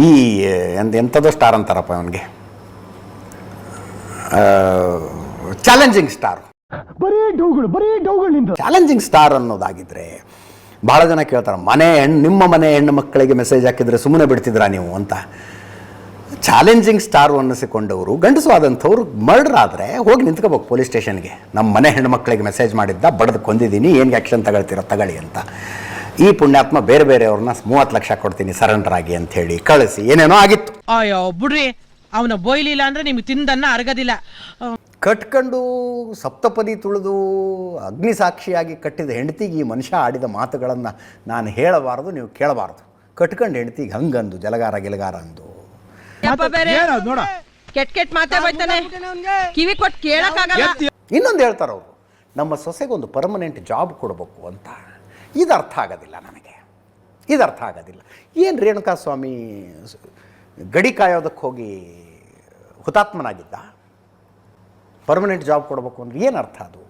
ಈ ಎಂಥದೋ ಸ್ಟಾರ್ ಅಂತಾರಪ್ಪ ಅವನಿಗೆ challenging star ಬರೀ ಡೌಗಳು ಬರೀ ಡೌಗಳು ನಿಂದು ಚಾಲೆಂಜಿಂಗ್ ಸ್ಟಾರ್ ಅನ್ನೋದಾಗಿದ್ರೆ ಭಾಳ ಜನ ಕೇಳ್ತಾರೆ ಮನೆ ಹೆಣ್ಣು ನಿಮ್ಮ ಮನೆ ಹೆಣ್ಣು ಮಕ್ಕಳಿಗೆ ಮೆಸೇಜ್ ಹಾಕಿದರೆ ಸುಮ್ಮನೆ ಬಿಡ್ತಿದ್ರಾ ನೀವು ಅಂತ. ಚಾಲೆಂಜಿಂಗ್ ಸ್ಟಾರ್ ಅನ್ನಿಸಿಕೊಂಡವರು ಗಂಡಸು ಆದಂಥವ್ರು ಮರ್ಡರ್ ಆದರೆ ಹೋಗಿ ನಿಂತ್ಕೋಬೇಕು ಪೊಲೀಸ್ ಸ್ಟೇಷನ್ಗೆ ನಮ್ಮ ಮನೆ ಹೆಣ್ಣು ಮಕ್ಕಳಿಗೆ ಮೆಸೇಜ್ ಮಾಡಿದ್ದ ಬಡದು ಕೊಂದಿದ್ದೀನಿ ಏನು ಆ್ಯಕ್ಷನ್ ತಗೊಳ್ತೀರ ತಗೊಳ್ಳಿ ಅಂತ. ಈ ಪುಣ್ಯಾತ್ಮ ಬೇರೆ ಅವ್ರನ್ನ ಮೂವತ್ತು ಲಕ್ಷ ಕೊಡ್ತೀನಿ ಸರೆಂಡರ್ ಆಗಿ ಅಂತ ಹೇಳಿ ಕಳಿಸಿ. ಏನೇನೋ ಆಗಿತ್ತು. ಅಯ್ಯೋ ಬಿಡ್ರಿ. ಅವನ ಬೊಯ್ಲಿಲ್ಲ ಅಂದ್ರೆ ನಿಮ್ಗೆ ತಿಂದನ್ನ ಅರಗದಿಲ್ಲ. ಕಟ್ಕೊಂಡು ಸಪ್ತಪದಿ ತುಳಿದು ಅಗ್ನಿ ಸಾಕ್ಷಿಯಾಗಿ ಕಟ್ಟಿದ ಹೆಂಡತಿಗೆ ಈ ಮನುಷ್ಯ ಆಡಿದ ಮಾತುಗಳನ್ನು ನಾನು ಹೇಳಬಾರದು ನೀವು ಕೇಳಬಾರದು. ಕಟ್ಕೊಂಡು ಹೆಂಡತಿಗೆ ಹಂಗಂದು ಜಲಗಾರ ಗಿಲಗಾರ ಅಂದು. ಬೇರೆ. ನೋಡ. ಕೆಟ್ ಕೆಟ್ ಮಾತೇ ಬೈತಾನೆ. ಕಿವಿ ಕೊಟ್ಟು ಕೇಳಕ್ಕಾಗಲ್ಲ. ಇನ್ನೊಂದು ಹೇಳ್ತಾರ ಅವರು ನಮ್ಮ ಸೊಸೆಗೊಂದು ಪರ್ಮನೆಂಟ್ ಜಾಬ್ ಕೊಡಬೇಕು ಅಂತ. ಇದು ಅರ್ಥ ಆಗೋದಿಲ್ಲ ನನಗೆ. ಇದು ಅರ್ಥ ಆಗೋದಿಲ್ಲ. ಏನು ರೇಣುಕಾ ಸ್ವಾಮಿ ಗಡಿ ಕಾಯೋದಕ್ಕೆ ಹೋಗಿ ಹುತಾತ್ಮನಾಗಿದ್ದ? ಪರ್ಮನೆಂಟ್ ಜಾಬ್ ಕೊಡಬೇಕು ಅಂದರೆ ಏನು ಅರ್ಥ ಅದು?